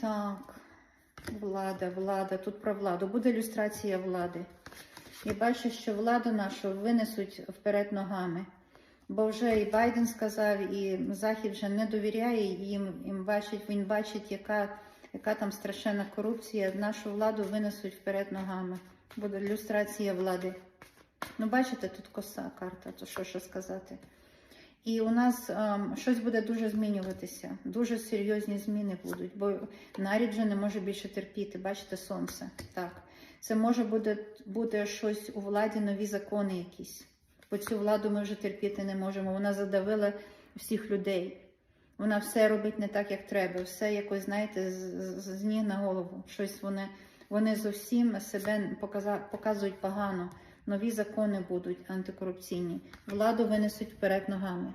Так, влада, влада. Тут про владу. Буде ілюстрація влади. І бачу, що владу нашу винесуть вперед ногами. Бо вже і Байден сказав, і Захід вже не довіряє їм. їм бачить, він бачить, яка, яка там страшенна корупція. Нашу владу винесуть вперед ногами. Буде ілюстрація влади. Ну, бачите, тут коса карта, то що ще сказати. І у нас ем, щось буде дуже змінюватися, дуже серйозні зміни будуть, бо нарід вже не може більше терпіти. Бачите, сонце. Так, це може буде, буде щось у владі, нові закони якісь. Бо цю владу ми вже терпіти не можемо. Вона задавила всіх людей. Вона все робить не так, як треба. Все якось, знаєте, з, з, ніг на голову. Щось вони, вони зовсім себе показують погано. Нові закони будуть антикорупційні. Владу винесуть вперед ногами.